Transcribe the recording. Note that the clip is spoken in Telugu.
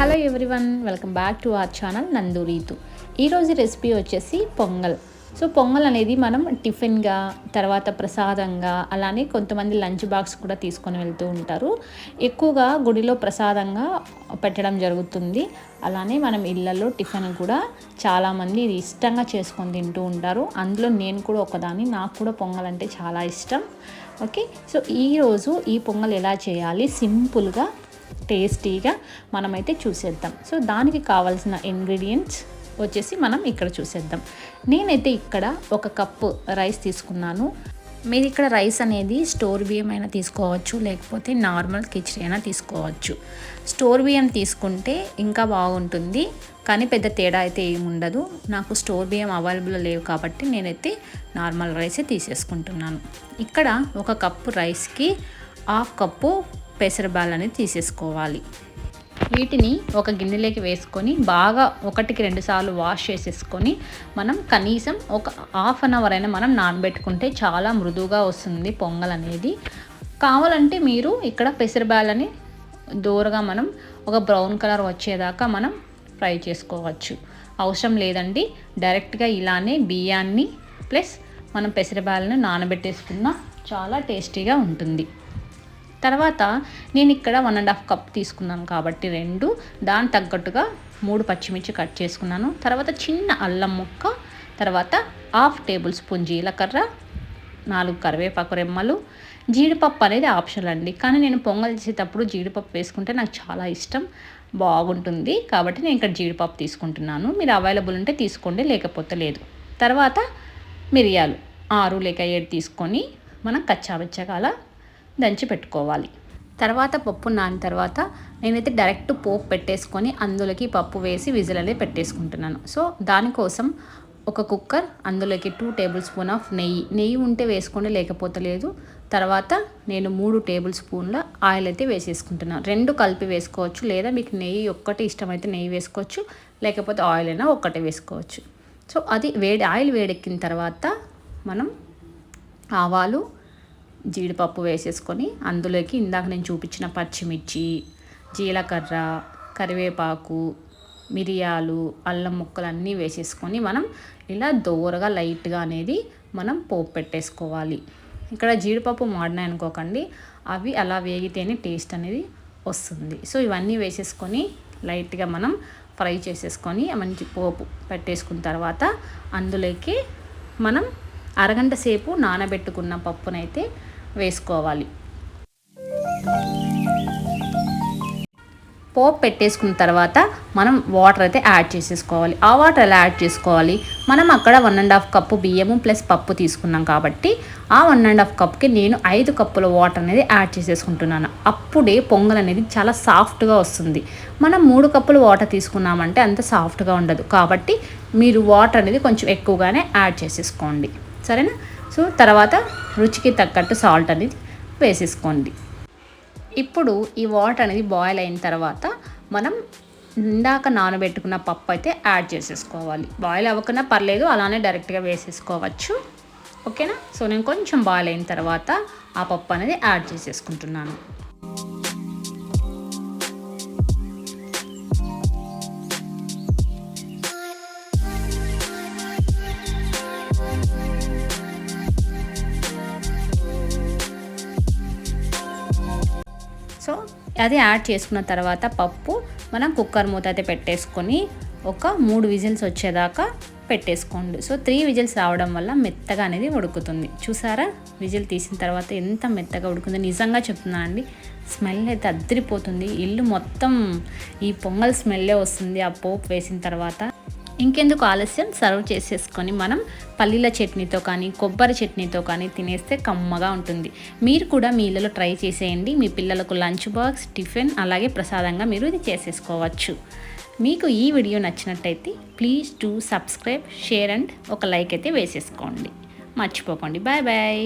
Hello everyone welcome back to our channel నందు రీతు ఈరోజు రెసిపీ వచ్చేసి పొంగల్. సో పొంగల్ అనేది మనం టిఫిన్గా తర్వాత ప్రసాదంగా అలానే కొంతమంది లంచ్ బాక్స్ కూడా తీసుకొని వెళ్తూ ఉంటారు. ఎక్కువగా గుడిలో ప్రసాదంగా పెట్టడం జరుగుతుంది. అలానే మనం ఇళ్ళల్లో టిఫిన్ కూడా చాలామంది ఇది ఇష్టంగా చేసుకొని తింటూ ఉంటారు. అందులో నేను కూడా ఒకదాన్ని నాకు కూడా పొంగల్ అంటే చాలా ఇష్టం. ఓకే సో ఈరోజు ఈ పొంగల్ ఎలా చేయాలి? సింపుల్గా టేస్టీగా మనమైతే చూసేద్దాం. సో దానికి కావాల్సిన ఇంగ్రీడియంట్స్ వచ్చేసి మనం ఇక్కడ చూసేద్దాం. నేనైతే ఇక్కడ ఒక కప్పు రైస్ తీసుకున్నాను. మీరు ఇక్కడ రైస్ అనేది స్టోర్ బియ్యం అయినా తీసుకోవచ్చు లేకపోతే నార్మల్ కిచడీ అయినా తీసుకోవచ్చు. స్టోర్ బియ్యం తీసుకుంటే ఇంకా బాగుంటుంది కానీ పెద్ద తేడా అయితే ఏముండదు నాకు స్టోర్ బియ్యం అవైలబుల్ లేవు కాబట్టి నేనైతే నార్మల్ రైసే తీసేసుకుంటున్నాను. ఇక్కడ ఒక కప్పు రైస్కి హాఫ్ కప్పు పెసరబాలని తీసేసుకోవాలి. వీటిని ఒక గిన్నెలోకి వేసుకొని బాగా ఒకటికి రెండు సార్లు వాష్ చేసేసుకొని మనం కనీసం ఒక హాఫ్ అన్ అవర్ అయినా మనం నానబెట్టుకుంటే చాలా మృదువుగా వస్తుంది పొంగల్ అనేది. కావాలంటే మీరు ఇక్కడ పెసరబాలని దూరగా మనం ఒక బ్రౌన్ కలర్ వచ్చేదాకా మనం ఫ్రై చేసుకోవచ్చు. అవసరం లేదండి. డైరెక్ట్గా ఇలానే బియ్యాన్ని ప్లస్ మనం పెసరబాలను నానబెట్టేసుకున్న చాలా టేస్టీగా ఉంటుంది. తర్వాత నేను ఇక్కడ వన్ అండ్ హాఫ్ కప్ తీసుకున్నాను కాబట్టి రెండు. దాని తగ్గట్టుగా మూడు పచ్చిమిర్చి కట్ చేసుకున్నాను. తర్వాత చిన్న అల్లం ముక్క తర్వాత హాఫ్ టేబుల్ స్పూన్ జీలకర్ర నాలుగు కరివేపాకు రెమ్మలు. జీడిపప్పు అనేది ఆప్షనల్ అండి. కానీ నేను పొంగల్ చేసేటప్పుడు జీడిపప్పు వేసుకుంటే నాకు చాలా ఇష్టం బాగుంటుంది. కాబట్టి నేను ఇక్కడ జీడిపప్పు తీసుకుంటున్నాను. మీరు అవైలబుల్ ఉంటే తీసుకోండి లేకపోతే లేదు. తర్వాత మిరియాలు ఆరు లేక ఏడు తీసుకొని మనం కచ్చాబెచ్చగా అలా దంచి పెట్టుకోవాలి. తర్వాత పప్పు నాని తర్వాత నేనైతే డైరెక్ట్ పోపు పెట్టేసుకొని అందులోకి పప్పు వేసి విజిల్ అనేది పెట్టేసుకుంటున్నాను. సో దానికోసం ఒక కుక్కర్ అందులోకి టూ టేబుల్ స్పూన్ ఆఫ్ నెయ్యి. నెయ్యి ఉంటే వేసుకోండి లేకపోతే లేదు. తర్వాత నేను మూడు టేబుల్ స్పూన్ల ఆయిల్ అయితే వేసేసుకుంటున్నాను రెండు కలిపి వేసుకోవచ్చు లేదా మీకు నెయ్యి ఒక్కటి ఇష్టమైతే నెయ్యి వేసుకోవచ్చు లేకపోతే ఆయిల్ అయినా ఒక్కటే వేసుకోవచ్చు. సో అది వేడి ఆయిల్ వేడెక్కిన తర్వాత మనం ఆవాలు జీడిపప్పు వేసేసుకొని అందులోకి ఇందాక నేను చూపించిన పచ్చిమిర్చి జీలకర్ర కరివేపాకు మిరియాలు అల్లం ముక్కలు అన్నీ వేసేసుకొని మనం ఇలా దోరగా లైట్గా అనేది మనం పోపు పెట్టేసుకోవాలి. ఇక్కడ జీడిపప్పు మాడినాయి అనుకోకండి అవి అలా వేగితేనే టేస్ట్ అనేది వస్తుంది. సో ఇవన్నీ వేసేసుకొని లైట్గా మనం ఫ్రై చేసేసుకొని మంచి పోపు పెట్టేసుకున్న తర్వాత అందులోకి మనం అరగంట సేపు నానబెట్టుకున్న పప్పునైతే వేసుకోవాలి. పోపు పెట్టేసుకున్న తర్వాత మనం వాటర్ అయితే యాడ్ చేసేసుకోవాలి. ఆ వాటర్ ఎలా యాడ్ చేసుకోవాలి? మనం అక్కడ వన్ అండ్ హాఫ్ కప్పు బియ్యము ప్లస్ పప్పు తీసుకున్నాం కాబట్టి ఆ వన్ అండ్ హాఫ్ కప్కి నేను ఐదు కప్పుల వాటర్ అనేది యాడ్ చేసేసుకుంటున్నాను. అప్పుడే పొంగల్ అనేది చాలా సాఫ్ట్గా వస్తుంది. మనం మూడు కప్పులు వాటర్ తీసుకున్నామంటే అంత సాఫ్ట్గా ఉండదు. కాబట్టి మీరు వాటర్ అనేది కొంచెం ఎక్కువగానే యాడ్ చేసేసుకోండి. సరేనా? సో తర్వాత రుచికి తగ్గట్టు సాల్ట్ అనేది వేసేసుకోండి. ఇప్పుడు ఈ వాటర్ అనేది బాయిల్ అయిన తర్వాత మనం ఇందాక నానబెట్టుకున్న పప్పు అయితే యాడ్ చేసేసుకోవాలి. బాయిల్ అవ్వకుండా పర్లేదు అలానే డైరెక్ట్గా వేసేసుకోవచ్చు. ఓకేనా సో నేను కొంచెం బాయిల్ అయిన తర్వాత ఆ పప్పు అనేది యాడ్ చేసేసుకుంటున్నాను. అది యాడ్ చేసుకున్న తర్వాత పప్పు మనం కుక్కర్ మూత అయితే పెట్టేసుకొని ఒక మూడు విజిల్స్ వచ్చేదాకా పెట్టేసుకోండి. సో త్రీ విజిల్స్ రావడం వల్ల మెత్తగా అనేది ఉడుకుతుంది. చూసారా? విజిల్ తీసిన తర్వాత ఎంత మెత్తగా ఉడుకుందో. నిజంగా చెప్తున్నానండి స్మెల్ అయితే అద్దరిపోతుంది ఇల్లు మొత్తం ఈ పొంగల్ స్మెల్లే వస్తుంది ఆ పోపు వేసిన తర్వాత. ఇంకెందుకు ఆలస్యం? సర్వ్ చేసేసుకొని మనం పల్లీల చట్నీతో కానీ కొబ్బరి చట్నీతో కానీ తినేస్తే కమ్మగా ఉంటుంది. మీరు కూడా మీ ఇళ్ళలో ట్రై చేసేయండి. మీ పిల్లలకు లంచ్ బాక్స్ టిఫిన్ అలాగే ప్రసాదంగా మీరు ఇది చేసేసుకోవచ్చు. మీకు ఈ వీడియో నచ్చినట్టయితే please to subscribe share and ఒక లైక్ అయితే వేసేసుకోండి. మర్చిపోకండి. Bye bye.